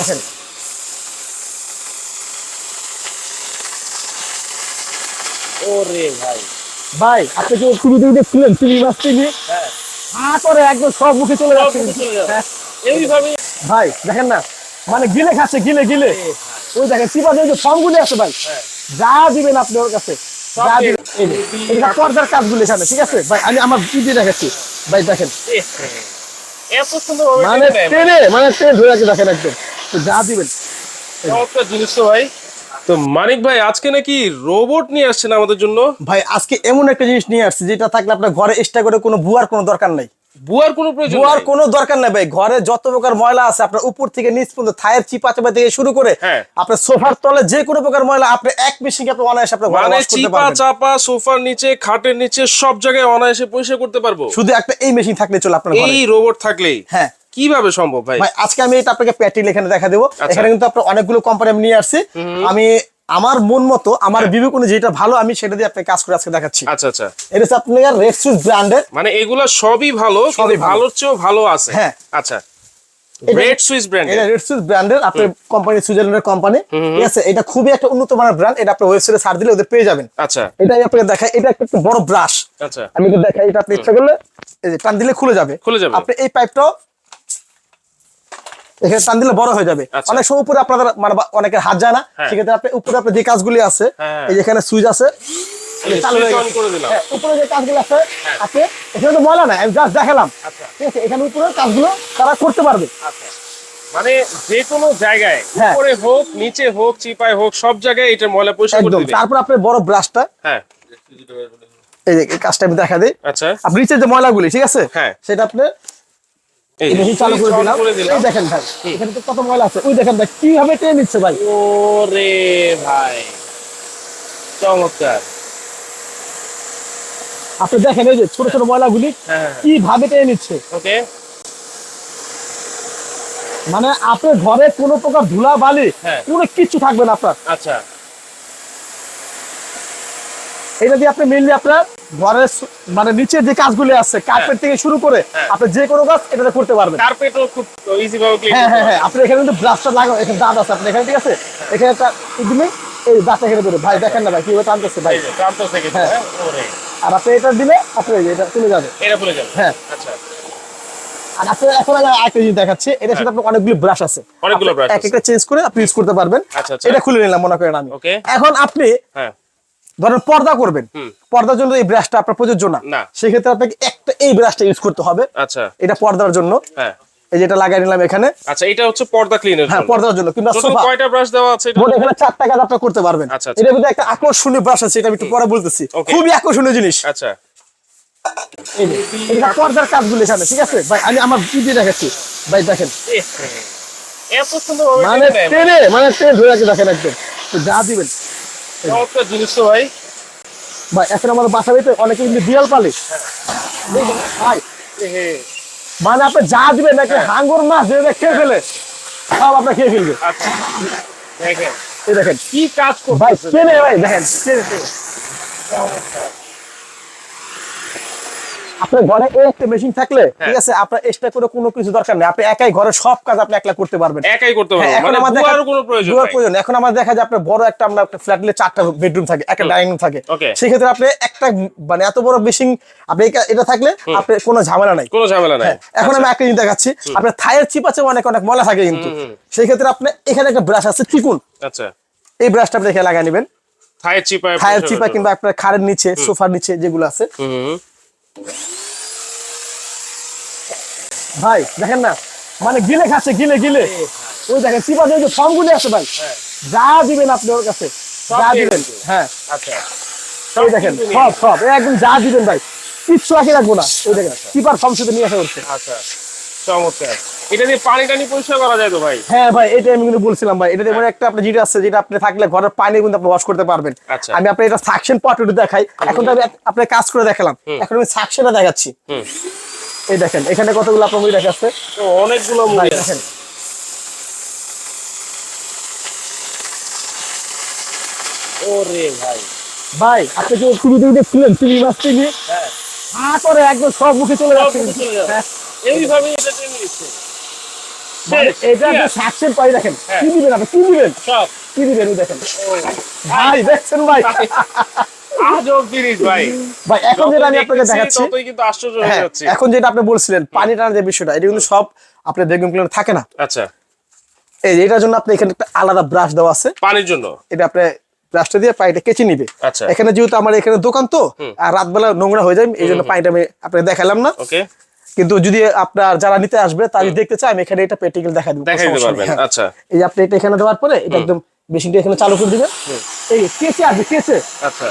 দেখেন। ওরে ভাই। ভাই আপনি কি টিভি টিভি দেখছিলেন টিভি মাছ টিভি হ্যাঁ। করে একদম সব মুখে চলে যাচ্ছে। হ্যাঁ। এইভাবে ভাই দেখেন না মানে গিলে খাচ্ছে গিলে গিলে। ওই দেখেন চিপা যে ফর্মগুলি আছে ভাই হ্যাঁ। যা দিবেন আপনি ওর কাছে সব যা দিয়ে- দিবেন। এই যে, এটা পর্দার কাজগুলো এখানে ঠিক আছে? ভাই আমি আমার পিঠে দেখাচ্ছি। ভাই দেখেন। মানে মানে ধরে রাখি দেখেন একদম। যা দিবেন। চমৎকার জিনিস তো ভাই। তো মানিক ভাই আজকে নাকি রোবট নিয়ে আসছেন আমাদের জন্য? ভাই আজকে এমন একটা জিনিস নিয়ে আসছি যেটা থাকলে আপনার ঘরে এক্সট্রা করে কোনো বুয়ার কোনো দরকার নাই। বুয়ার কোনো প্রয়োজন বুয়ার কোনো দরকার নাই ভাই। ঘরে যত প্রকার ময়লা আছে আপনার উপর থেকে নিচ পর্যন্ত থায়ের চিপা চাপা থেকে শুরু করে হ্যাঁ। আপনার সোফার তলে যে কোনো প্রকার ময়লা আপনি এক মেশিন আপনি অনায়াসে আপনার ঘরে মানে চিপা চাপা সোফার নিচে খাটের নিচে সব জায়গায় অনায়াসে পরিষ্কার করতে পারব? শুধু একটা এই মেশিন থাকলে চলে আপনার ঘরে। এই রোবট থাকলেই? হ্যাঁ। কীভাবে সম্ভব ভাই? ভাই আজকে আমি এটা আপনাকে প্যাটিল এখানে দেখা দেবো। আচ্ছা। এখানে কিন্তু আপনার অনেকগুলো কোম্পানি আমি নিয়ে আসছি। আমি আমার মন মতো আমার বিবেক অনুযায়ী যেটা ভালো আমি সেটা দিয়ে আপনাকে কাজ করে আজকে দেখাচ্ছি। আচ্ছা আচ্ছা। এটা হচ্ছে আপনার রেক্সুস ব্র্যান্ডের মানে এগুলা সবই ভালো সবই সবই ভালো। ভালোর চেয়েও ভালো আছে। হ্যাঁ। আচ্ছা। রেড সুইস ব্র্যান্ড এটা রেডসুস ব্র্যান্ডের আপনার কোম্পানি সুইজারল্যান্ডের কোম্পানি ঠিক আছে? এটা খুবই একটা উন্নত মানের ব্র্যান্ড এটা আপনি ওয়েবসাইটে সার্চ দিলে ওদের পেয়ে যাবেন। আচ্ছা। এটাই আপনাকে দেখাই এটা একটা বড় ব্রাশ আচ্ছা। আমি দেখাই এটা আপনি ইচ্ছা করলে এই যে টান দিলে খুলে যাবে। খুলে যাবে। আপনি এই পাইপটাও এখানে টান দিলে বড় হয়ে যাবে। আচ্ছা। অনেক সময় উপরে আপনাদের মানে অনেকের হাত যায় না। হ্যাঁ। সেক্ষেত্রে আপনি উপরে আপনার যে কাজগুলি আছে হ্যাঁ। এই যে এখানে সুইচ আছে যে হয়ে উপরে যে কাজগুলো আছে আছে এখানে তো ময়লা নাই আমি জাস্ট দেখালাম। আচ্ছা। ঠিক আছে এখানে উপরে কাজগুলো তারা করতে পারবে। আচ্ছা। মানে যে কোনো জায়গায়। উপরে হোক নিচে হোক চিপায় হোক সব জায়গায় এটা ময়লা পরিষ্কার করে একদম। তারপর আপনার বড় ব্রাশটা হ্যাঁ। এই যে কাজটা আমি দেখা দিই। আচ্ছা। আপনি নিচে যে ময়লাগুলি ঠিক আছে? হ্যাঁ। সেটা আপনি এই এই চালু করে দিলাম। এই দেখেন ভাই এখানে তো কত ময়লা আছে? ওই দেখেন ভাই কীভাবে টেনে নিচ্ছে ভাই? ওরে ভাই চমৎকার। আপনি দেখেন এই যে ছোট ছোট ময়লাগুলি হ্যাঁ। কীভাবে টেনে নিচ্ছে? ওকে। মানে আপনার ঘরে কোনো প্রকার ধুলা বালি হ্যাঁ। কোনো কিচ্ছু থাকবে না আপনার। আচ্ছা। এটা দিয়ে আপনি মেনলি আপনার ঘরের মানে নিচের যে কাজগুলি আছে কার্পেট থেকে শুরু করে হ্যাঁ। আপনি যে কোনো কাজ এটাতে করতে পারবেন। কার্পেটও খুব ইজি ভাবে হ্যাঁ হ্যাঁ হ্যাঁ। আপনি এখানে কিন্তু ব্রাশটা লাগানো এখানে দাঁত আছে আপনি এখানে ঠিক আছে? এখানে একটা দিলে এই দাঁতটা এখানে ধরে ভাই দেখেন না ভাই কীভাবে টানতেছে ভাই। থেকে হ্যাঁ। হ্যাঁ আর আপনি এটা দিলে আপনি এটা চলে যাবে। এটা ভুলে যাবে। হ্যাঁ। আচ্ছা। আর আপনি এখন আমি আরেকটা জিনিস দেখাচ্ছি এটা সাথে আপনার অনেকগুলো ব্রাশ আছে। অনেকগুলো আপনি এক একটা চেঞ্জ করে আপনি ইউজ করতে পারবেন। আচ্ছা, আচ্ছা। এটা খুলে নিলাম মনে করেন আমি। এখন আপনি হ্যাঁ। ধরেন পর্দা করবেন। পর্দার জন্য এই ব্রাশটা আপনার প্রযোজ্য না। সেক্ষেত্রে আপনাকে একটা এই ব্রাশটা ইউজ করতে হবে। আচ্ছা। এটা পর্দার জন্য। হ্যাঁ। এই যেটা লাগাই নিলাম এখানে। আচ্ছা এটা হচ্ছে পর্দা ক্লিনের হ্যাঁ পর্দার জন্য। কিংবা সোফা কয়টা ব্রাশ দেওয়া আছে এটা? এখানে চারটা কাজ আপনি করতে পারবেন। আচ্ছা, আচ্ছা। একটা আকর্ষণীয় ব্রাশ আছে এটা আমি একটু পরে বলতেছি। খুবই আকর্ষণীয় জিনিস। আচ্ছা। এটা পর্দার কাজগুলো এখানে ঠিক আছে? ভাই আমি আমার পিঠে দেখাচ্ছি? ভাই দেখেন। এত সুন্দর মানে টেনে মানে টেনে ধরে রাখি দেখেন একদম। যা দিবেন। চমৎকার জিনিস তো ভাই। ভাই এখন আমাদের বাসা বাড়িতে অনেকে কিন্তু বিড়াল পালে। ভাই মানে আপনি যা দিবেন নাকি হাঙ্গর মাছ যেটা খেয়ে ফেলে সব আপনার খেয়ে ফেলবে আচ্ছা। দেখেন। এই দেখেন। কি কাজ ভাই করতেছে ভাই দেখেন। আপনার ঘরে এই একটা মেশিন থাকলে ঠিক আছে আপনার এক্সট্রা করে কোনো কিছু দরকার নেই। আপনি একাই ঘরে সব কাজ আপনি একলা করতে পারবেন। একাই করতে হ্যাঁ, পারব এখন মানে আমার কোনো প্রয়োজন। প্রয়োজন এখন আমার দেখা যায় আপনার বড় একটা আমরা ফ্ল্যাট নিলে চারটা বেডরুম থাকে একটা ডাইনিং রুম থাকে. সেক্ষেত্রে আপনি একটা মানে এত বড় মেশিন আপনি এটা- থাকলে আপনার কোনো ঝামেলা নাই। কোনো ঝামেলা নাই। হ্যাঁ, এখন আমি একটা জিনিস দেখাচ্ছি। আপনার থায়ের চিপ আছে অনেক অনেক মলা থাকে কিন্তু। সেই ক্ষেত্রে আপনি এখানে একটা ব্রাশ আছে চিকুন। আচ্ছা। এই ব্রাশটা আপনি এখানে লাগিয়ে নেবেন। থায়ের চিপায় থায়ের চিপা কিংবা আপনার খাড়ের নিচে সোফার নিচে যেগুলো আছে। ভাই দেখেন না মানে গিলে খাচ্ছে গিলে গিলে। ওই দেখেন সিপা যে ফর্মগুলি আছে ভাই যা দিবেন আপনি ওর কাছে যা দিবেন হ্যাঁ। আচ্ছা। ওই দেখেন সব সব একদম যা দিবেন ভাই কিচ্ছু রাখি রাখব না। ওই দেখেন চিপার ফর্ম শুধু নিয়ে আসা করছে আচ্ছা। চমৎকার। এটা দিয়ে পানি টানি পরিষ্কার করা যায় তো ভাই? হ্যাঁ ভাই এটা আমি কিন্তু বলছিলাম ভাই। এটা যেমন একটা আপনি যেটা আছে যেটা আপনি থাকলে ঘরের পানি কিন্তু আপনি ওয়াশ করতে পারবেন। আচ্ছা। আমি আপনার এটা সাকশন পটেটো দেখাই। এখন আমি আপনার কাজ করে দেখালাম। এখন আমি সাকশনটা দেখাচ্ছি। এই দেখেন এখানে কতগুলো আপনার দেখাচ্ছে? অনেকগুলো দেখেন। ওরে ভাই। ভাই আপনি কি টিভি টিভি দেখছিলেন টিভি মাছ টিভি হ্যাঁ। করে একদম সব মুখে চলে যাচ্ছে। হ্যাঁ। এইভাবে এটা টেনে নিচ্ছে মানে শেষ, এটা clear। সাকসেন পাই দেখেন হ্যাঁ। কি দিবেন আপনি? কি দিবেন? সব। কি দিবেন দেখেন? ভাই দেখছেন ভাই? ভাই। ভাই এখন যেটা আমি আপনাকে দেখাচ্ছি কিন্তু আশ্চর্য হয়ে হ্যাঁ এখন যেটা আপনি বলছিলেন পানি টানার যে বিষয়টা এটা কিন্তু সব আপনার বেগুন ক্লিনার থাকে না। আচ্ছা। এই এটার জন্য আপনি এখানে একটা আলাদা ব্রাশ দেওয়া আছে। পানির জন্য? এটা আপনি ব্রাশটা দিয়ে পানিটা কেচে নিবে। আচ্ছা। এখানে যেহেতু আমার এখানে দোকান তো আর রাতবেলা নোংরা হয়ে যায় এই জন্য পানিটা আমি আপনাকে দেখালাম না। ওকে। কিন্তু যদি আপনার যারা নিতে আসবে তারা দেখতে চায় আমি এখানে এটা প্র্যাকটিক্যাল দেখা দিব দেখাই দিতে পারবেন। হ্যাঁ। আচ্ছা। এই আপনি এটা এখানে দেওয়ার পরে এটা একদম মেশিনটা এখানে চালু করে দিবেন। এই কেসে আসবে কেসে। আচ্ছা।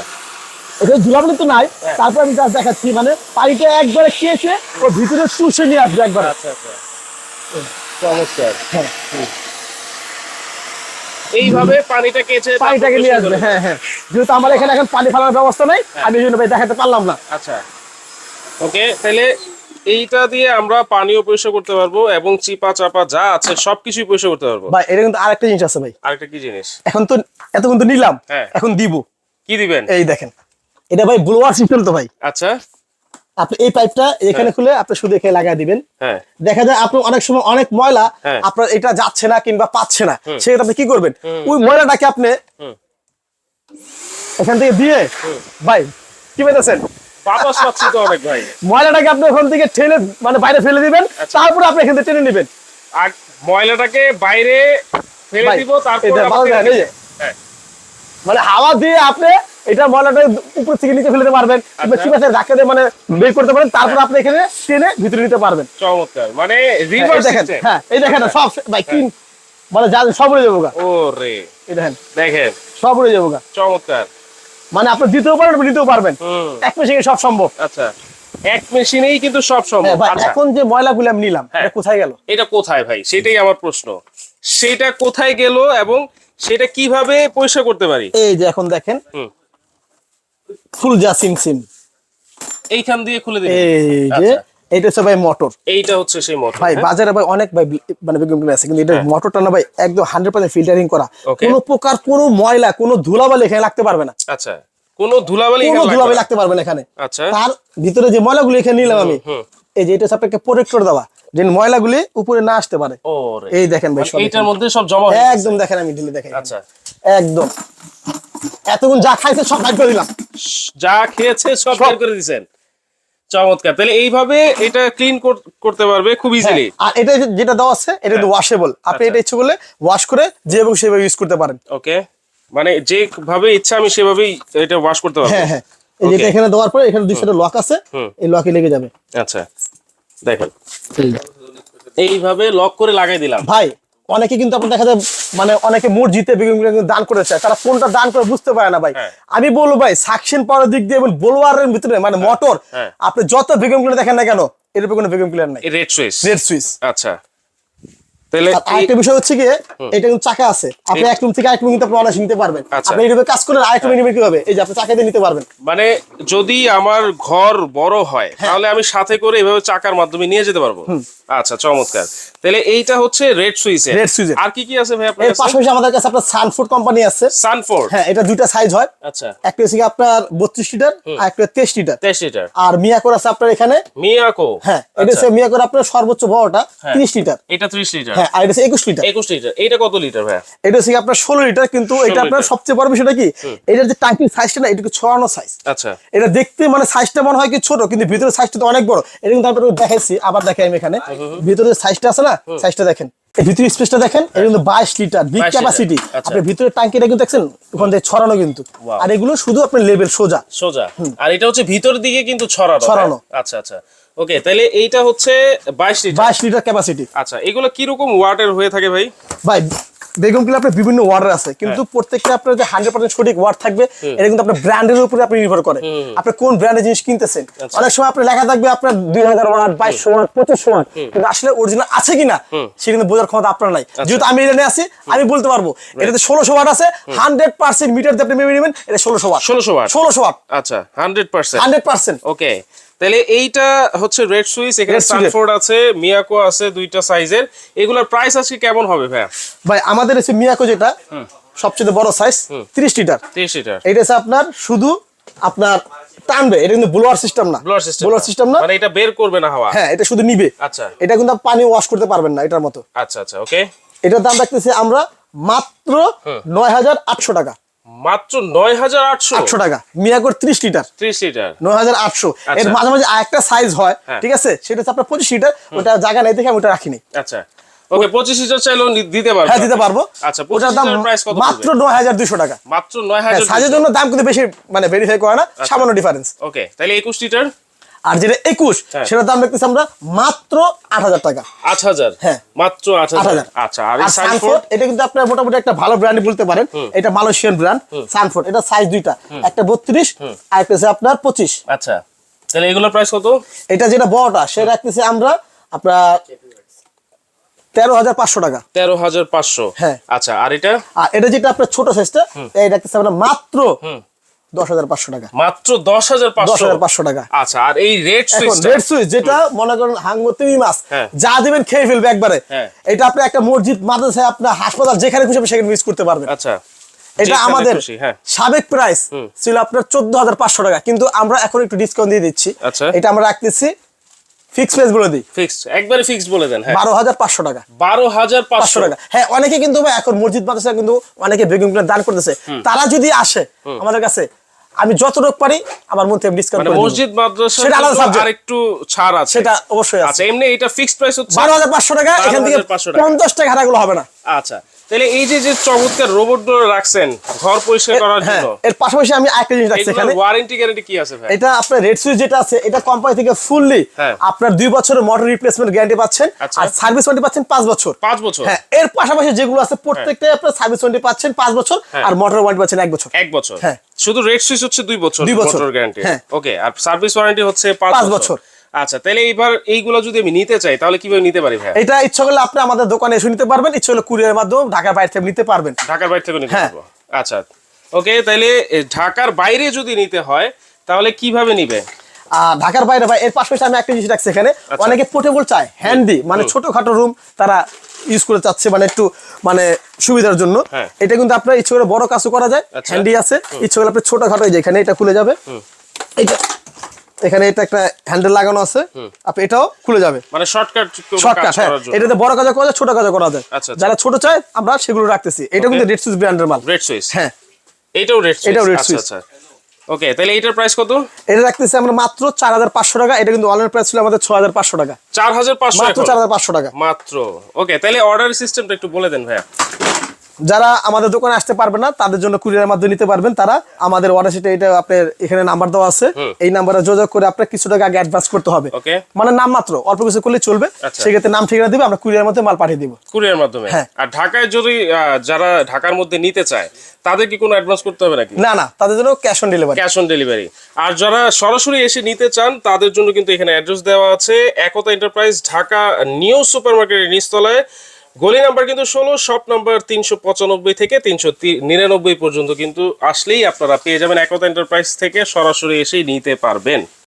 তো নাই। তারপর আমি যা দেখাচ্ছি মানে পানিটা একবারে কেসে ও ভিতরে শুষে নিয়ে আসবে একবার। আচ্ছা আচ্ছা। চমৎকার। হ্যাঁ। এইভাবে পানিটা কেচে পানিটাকে নিয়ে আসবে হ্যাঁ হ্যাঁ। যেহেতু আমার এখানে এখন পানি ফেলার ব্যবস্থা নাই আমি এই জন্য দেখাতে পারলাম না। আচ্ছা। ওকে তাহলে এইটা দিয়ে আমরা পানিও পরিষ্কার করতে পারব এবং চিপা চাপা যা আছে সবকিছুই পরিষ্কার করতে পারব। ভাই এটা কিন্তু আরেকটা জিনিস আছে ভাই। আরেকটা কি জিনিস? এখন তো এতক্ষণ তো নিলাম হ্যাঁ। এখন দিব। কি দিবেন? এই দেখেন এটা ভাই ব্লোয়ার সিস্টেম তো ভাই। আচ্ছা। আপনি এই পাইপটা এখানে খুলে আপনি শুধু এখানে লাগাই দিবেন। হ্যাঁ। দেখা যায় আপনি অনেক সময় অনেক ময়লা হ্যাঁ। আপনার এটা যাচ্ছে না কিংবা পাচ্ছে না। সেক্ষেত্রে আপনি কি করবেন? ওই ময়লাটাকে আপনি এখান থেকে দিয়ে ভাই কি পেতেছেন বাতাস পাচ্ছি তো অনেক ভাই। ময়লাটাকে আপনি ওখান থেকে ঠেলে মানে বাইরে ফেলে দিবেন আচ্ছা। তারপরে আপনি এখান থেকে টেনে নেবেন। আর ময়লাটাকে বাইরে ফেলে দিব তারপর। হ্যাঁ। মানে হাওয়া দিয়ে আপনি এটা ময়লাটা উপর থেকে নিচে পারবেন কিংবা আচ্ছা। ধাক্কা দিয়ে মানে বের করতে পারেন তারপর আপনি এখানে টেনে ভিতরে নিতে পারবেন। চমৎকার। মানে হ্যাঁ, রিভার্স দেখেন হ্যাঁ এই দেখেন সব ভাই কি মানে যা সব উড়ে যাব গা। এই দেখেন। দেখেন। সব উড়ে যাব গা। চমৎকার। মানে আপনি দিতেও পারেন নিতেও পারবেন। এক মেশিনে সব সম্ভব। আচ্ছা। এক মেশিনেই কিন্তু সব হ্যাঁ, সম্ভব আচ্ছা। এখন যে ময়লাগুলো আমি নিলাম হ্যাঁ। এটা কোথায় গেল? এটা কোথায় ভাই? সেটাই আমার প্রশ্ন। সেটা কোথায় গেল এবং সেটা কীভাবে পরিষ্কার করতে পারি? এই যে এখন দেখেন ফুল যা সিম সিম। এইখান দিয়ে খুলে দিন এই যে আচ্ছা। এটা হচ্ছে ভাই মোটর। এইটা হচ্ছে সেই মোটর ভাই হ্যাঁ? বাজারে ভাই অনেক ভাই মানে বেগুন আছে কিন্তু এটা মোটরটা না ভাই একদম হান্ড্রেড পার্সেন্ট ফিল্টারিং করা. কোনো প্রকার কোনো ময়লা কোনো ধুলাবালি এখানে লাগতে পারবে না। আচ্ছা কোনো ধুলাবালি কোনো ধুলাবালি লাগতে পারবে না এখানে। আচ্ছা। তার ভিতরে যে ময়লাগুলি এখানে নিলাম আমি এই যে এটা আপনাকে প্রোটেক্টর দেওয়া যে ময়লাগুলি উপরে না আসতে পারে। এই দেখেন ভাই মানে এইটার মধ্যে সব জমা হয়ে একদম দেখেন আমি ঢিলে দেখেন আচ্ছা। একদম। এতক্ষণ যা খাইছে সব বাইর করে দিলাম। যা খেয়েছে সব। বের করে দিছেন চমৎকার। তাহলে এইভাবে এটা ক্লিন করতে পারবে খুব ইজিলি হ্যাঁ, আর এটা যেটা দেওয়া আছে এটা কিন্তু ওয়াশেবল আপনি আচ্ছা। এটা ইচ্ছে করলে ওয়াশ করে যেভাবে সেভাবে ইউজ করতে পারেন। ওকে মানে যে ভাবে ইচ্ছা আমি সেভাবেই এটা ওয়াশ করতে পারব। হ্যাঁ হ্যাঁ। যেটা এখানে দেওয়ার পরে এখানে দুই সাইডে লক আছে এই লকে লেগে যাবে। আচ্ছা। দেখেন। এইভাবে লক করে লাগাই দিলাম। ভাই অনেকে কিন্তু আপনার দেখা যায় মানে অনেকে মসজিদে বেগুন কিন্তু দান করেছে তারা কোনটা দান করে বুঝতে পারে না ভাই। হ্যাঁ। আমি বলব ভাই সাকশন পাওয়ার দিক দিয়ে এবং বোলোয়ারের ভিতরে মানে মোটর হ্যাঁ। আপনি যত বেগম ক্লিনার দেখেন না কেন এরপর কোনো বেগম ক্লিনার নাই। রেড সুইচ রেড সুইচ আচ্ছা। তাহলে আর আরেকটা বিষয় হচ্ছে এটা কিন্তু চাকা আছে। আপনি এক রুম থেকে আরেক রুম কিন্তু আপনি অনায়াসে নিতে পারবেন। আচ্ছা। আপনি কাজ করলে আরেক রুমে নিবে কি এই যে আপনি চাকা দিয়ে নিতে পারবেন। মানে যদি আমার ঘর বড় হয় হ্যাঁ। তাহলে আমি সাথে করে এভাবে চাকার মাধ্যমে নিয়ে যেতে পারব। আচ্ছা চমৎকার। তাহলে এইটা হচ্ছে রেড সুইচ। switch আর কি কি আছে ভাই আপনার কাছে? পাশাপাশি আমাদের কাছে আপনার সানফুড কোম্পানি আছে। সানফোর্ড? হ্যাঁ এটা দুইটা সাইজ হয়। আচ্ছা। একটা হচ্ছে আপনার বত্রিশ লিটার আর একটা তেইশ লিটার। তেইশ লিটার। আর মিয়াকোর আছে আপনার এখানে মিয়াকো? হ্যাঁ এটা আচ্ছা, হচ্ছে মিয়াকোর আপনার সর্বোচ্চ বড়টা হ্যাঁ। তিরিশ লিটার। এটা ত্রিশ লিটার। হ্যাঁ আর এটা হচ্ছে একুশ লিটার। একুশ লিটার। এইটা কত লিটার ভাই এটা হচ্ছে আপনার ষোলো লিটার কিন্তু এটা আপনার সবচেয়ে বড় বিষয়টা কি? এটার যে টাঙ্কির সাইজটা না এটা সাইজ আচ্ছা। এটা দেখতে মানে সাইজটা মনে হয় কি ছোট কিন্তু ভিতরে সাইজটা তো অনেক বড়। এটা কিন্তু আপনাকে দেখাইছি আবার দেখাই আমি এখানে। ভিতরে যে সাইজটা আছে না সাইজটা দেখেন। ভিতরে স্পেসটা দেখেন এটা কিন্তু বাইশ লিটার বিগ 22 ক্যাপাসিটি আচ্ছা। আপনি ভিতরে টাঙ্কিটা কিন্তু দেখছেন ওখান থেকে ছড়ানো কিন্তু। আর এগুলো শুধু আপনার লেভেল সোজা। সোজা। আর এটা হচ্ছে ভিতর দিকে কিন্তু ছড়ানো ছড়ানো। আচ্ছা আচ্ছা। ওকে তাহলে এইটা হচ্ছে বাইশ লিটার। বাইশ লিটার ক্যাপাসিটি আচ্ছা এগুলো কীরকম ওয়াটের হয়ে থাকে ভাই? ভাই বেগম কিলা আপনার বিভিন্ন ওয়ার্ডের আছে কিন্তু হ্যাঁ। প্রত্যেকটা আপনার যে হান্ড্রেড পার্সেন্ট সঠিক ওয়ার্ড থাকবে এটা কিন্তু আপনার ব্র্যান্ডের উপরে আপনি নির্ভর করে। আপনি কোন ব্র্যান্ডের জিনিস কিনতেছেন? আচ্ছা। অনেক সময় আপনার লেখা থাকবে আপনার দুই হাজার ওয়াট বাইশশো ওয়াট পঁচিশশো ওয়াট কিন্তু আসলে অরিজিনাল আছে কিনা সেটা কিন্তু বোঝার ক্ষমতা আপনার নাই। আচ্ছা। যেহেতু আমি এটা নিয়ে আসি আমি বলতে পারব এটাতে ষোলোশো ওয়াট আছে হান্ড্রেড পার্সেন্ট মিটার দিয়ে আপনি মেপে নেবেন এটা ষোলোশো ওয়াট 1600 watt? ষোলোশো ওয়াট আচ্ছা hundred percent hundred percent okay. তাহলে এইটা হচ্ছে রেড সুইচ এখানে। স্টানফোর্ড আছে মিয়াকো আছে দুইটা সাইজের এগুলোর প্রাইস আজকে কেমন হবে ভাইয়া? ভাই আমাদের এসে মিয়াকো যেটা সবচেয়ে বড় সাইজ তিরিশ লিটার তিরিশ লিটার এটা হচ্ছে আপনার শুধু আপনার টানবে এটা কিন্তু ব্লোয়ার সিস্টেম না। ব্লোয়ার সিস্টেম ব্লোয়ার সিস্টেম না। মানে এটা বের করবে না হাওয়া। হ্যাঁ এটা শুধু নিবে। আচ্ছা। এটা কিন্তু পানি ওয়াশ করতে পারবেন না এটার মতো। আচ্ছা আচ্ছা ওকে এটার দাম রাখতেছি আমরা মাত্র নয় হাজার আটশো টাকা। মাত্র নয় হাজার আটশো। আটশো টাকা। মিয়াগর ত্রিশ লিটার। ত্রিশ লিটার। নয় হাজার আটশো। এর আচ্ছা। মাঝে মাঝে আরেকটা সাইজ হয়। ঠিক আছে? সেটা হচ্ছে আপনার পঁচিশ লিটার ওটা জায়গা নেই দেখে আমি ওটা রাখিনি। আচ্ছা। ওকে পঁচিশ লিটার চাইলেও দিতে পারব হ্যাঁ দিতে পারব। আচ্ছা ওটার দাম প্রাইস কত মাত্র পড়বে? নয় হাজার দুশো টাকা। মাত্র নয় হ্যাঁ জন্য দাম কিন্তু বেশি মানে ভেরিফাই করে না আচ্ছা। সামান্য ডিফারেন্স ওকে তাহলে একুশ লিটার। আর যেটা একুশ হ্যাঁ। সেটার দাম দেখতেছি আমরা মাত্র আট হাজার টাকা। আট হাজার? হ্যাঁ। মাত্র আট হাজার? আচ্ছা আর সানফোর্ড এটা কিন্তু আপনার মোটামুটি একটা ভালো ব্র্যান্ড বলতে পারেন। এটা মালয়েশিয়ান ব্র্যান্ড সানফোর্ড এটা সাইজ দুইটা। একটা বত্রিশ আর একটা আপনার পঁচিশ। আচ্ছা তাহলে এগুলোর প্রাইস কত? এটা যেটা বড়টা সেটা রাখতেছি আমরা আপনার তেরো হাজার পাঁচশো টাকা। তেরো হাজার পাঁচশো। হ্যাঁ। আচ্ছা আর এটা? আর এটা যেটা আপনার ছোট সাইজটা এই রাখতেছি আমরা মাত্র দশ হাজার পাঁচশো টাকা। মাত্র দশ হাজার দশ হাজার পাঁচশো টাকা। আচ্ছা আর এই রেড এখন রেড সুইচ যেটা মনে করেন হাঙ্গো তিমি মাছ হ্যাঁ। যা দিবেন খেয়ে ফেলবে একবারে। হ্যাঁ। এটা আপনি একটা মসজিদ মাদ্রাসায় আপনার হাসপাতাল যেখানে খুশি আপনি সেখানে করতে পারবেন। আচ্ছা এটা আমাদের হ্যাঁ। সাবেক প্রাইস ছিল আপনার চোদ্দ হাজার পাঁচশো টাকা। কিন্তু আমরা এখন একটু ডিসকাউন্ট দিয়ে দিচ্ছি। আচ্ছা। এটা আমরা রাখতেছি। ফিক্স প্রাইস বলে দিই। ফিক্সড একবারে ফিক্সড বলে দেন হ্যাঁ। টাকা। টাকা। হ্যাঁ অনেকে কিন্তু এখন মসজিদ মাদ্রাসা কিন্তু অনেকে বেগুন দান করতেছে। তারা যদি আসে আমাদের কাছে আমি যত লোক পারি আমার মধ্যে ডিসকাউন্ট মানে মসজিদ মাদ্রাসা সেটা আলাদা subject। আর একটু ছাড় আছে। সেটা অবশ্যই আছে। আচ্ছা এমনি এটা ফিক্সড প্রাইস হচ্ছে টাকা এখান থেকে 12,500 টাকা। টাকা হারাগুলো হবে না। আচ্ছা তাহলে এই যে যে চমৎকার রোবটগুলো রাখছেন ঘর পরিষ্কার করার হ্যাঁ জন্য এর পাশাপাশি আমি আরেকটা জিনিস রাখছি এখানে ওয়ারেন্টি গ্যারান্টি কি আছে ভাই এটা আপনার রেড সুইচ যেটা আছে এটা কোম্পানি থেকে ফুললি হ্যাঁ। আপনার দুই বছরের মোটর রিপ্লেসমেন্ট গ্যারান্টি পাচ্ছেন আচ্ছা। আর সার্ভিস ওয়ারেন্টি পাচ্ছেন পাঁচ বছর পাঁচ বছর হ্যাঁ এর পাশাপাশি যেগুলো আছে প্রত্যেকটাই আপনার সার্ভিস ওয়ারেন্টি পাচ্ছেন পাঁচ বছর হ্যাঁ। আর মোটর ওয়ারেন্টি পাচ্ছেন এক বছর এক বছর হ্যাঁ। শুধু রেড সুইচ হচ্ছে দুই বছর দুই। মোটর গ্যারান্টি হ্যাঁ। ওকে আর সার্ভিস ওয়ারেন্টি হচ্ছে পাঁচ বছর। আচ্ছা তাহলে এইবার এইগুলো যদি আমি নিতে চাই তাহলে কীভাবে নিতে পারি ভাই এটা ইচ্ছা করলে আপনি আমাদের দোকানে এসে নিতে পারবেন ইচ্ছা হলে কুরিয়ার মাধ্যমে ঢাকার বাইরে থেকে নিতে পারবেন। ঢাকার বাইরে থেকে নিতে হ্যাঁ। পারব। আচ্ছা ওকে তাহলে ঢাকার বাইরে যদি নিতে হয় তাহলে কীভাবে নিবে? ঢাকার বাইরে ভাই এর পাশাপাশি আমি একটা জিনিস রাখছি এখানে। আচ্ছা। অনেকে পোর্টেবল চায় হ্যান্ডি মানে ছোটখাটো রুম তারা ইউজ করে চাচ্ছে মানে একটু মানে সুবিধার জন্য। হ্যাঁ। এটা কিন্তু আপনার ইচ্ছে করে বড় কাজও করা যায় আচ্ছা। হ্যান্ডি আছে। ইচ্ছে করে আপনি ছোটখাটো এই যে এখানে এটা খুলে যাবে। এটা এখানে এটা একটা হ্যান্ডেল লাগানো আছে। আপনি এটাও খুলে যাবে। মানে শর্টকাট শর্টকাট হ্যাঁ। এটাতে বড় কাজও করা যায় ছোট কাজও করা যায়। আচ্ছা, আচ্ছা। যারা ছোট চায় আমরা সেগুলো রাখতেছি। এটা কিন্তু রেড সুইচ ব্র্যান্ডের মাল। রেড সুইচ হ্যাঁ। এটাও রেড সুইচ এটাও red আচ্ছা আচ্ছা। ওকে তাহলে এটার প্রাইস কত? এটা রাখতেছি আমরা মাত্র চার হাজার পাঁচশো টাকা। এটা কিন্তু অনলাইন প্রাইস ছিল আমাদের ছ হাজার পাঁচশো টাকা। চার হাজার পাঁচশো মাত্র চার হাজার পাঁচশো টাকা। মাত্র। ওকে তাহলে অর্ডার সিস্টেমটা একটু বলে দেন ভাইয়া। যারা আমাদের দোকানে আসতে পারবে না তাদের জন্য কুরিয়ার মাধ্যমে নিতে পারবেন। তারা আমাদের শিটে এটা আপনার এখানে নাম্বার দেওয়া আছে। এই নাম্বারে যোগাযোগ করে আপনার কিছু টাকা আগে অ্যাডভান্স করতে হবে। মানে নাম মাত্র অল্প কিছু করলে চলবে। আচ্ছা। সেক্ষেত্রে নাম ঠিকানা দিবে আমরা কুরিয়ার মধ্যে মাল পাঠিয়ে দিব। কুরিয়ার মাধ্যমে? হ্যাঁ। আর ঢাকায় যদি যারা ঢাকার মধ্যে নিতে চায় তাদের কি কোনো অ্যাডভান্স করতে হবে নাকি? না না তাদের জন্য cash on delivery cash on delivery আর যারা সরাসরি এসে নিতে চান তাদের জন্য কিন্তু এখানে অ্যাড্রেস দেওয়া আছে। Ekta enterprise Dhaka new super মার্কেটের নিচতলায়। গলি নাম্বার কিন্তু ষোলো, শপ নাম্বার তিনশো পঁচানব্বই থেকে তিনশো নিরানব্বই পর্যন্ত কিন্তু আসলেই আপনারা পেয়ে যাবেন একতা এন্টারপ্রাইজ থেকে সরাসরি এসেই নিতে পারবেন।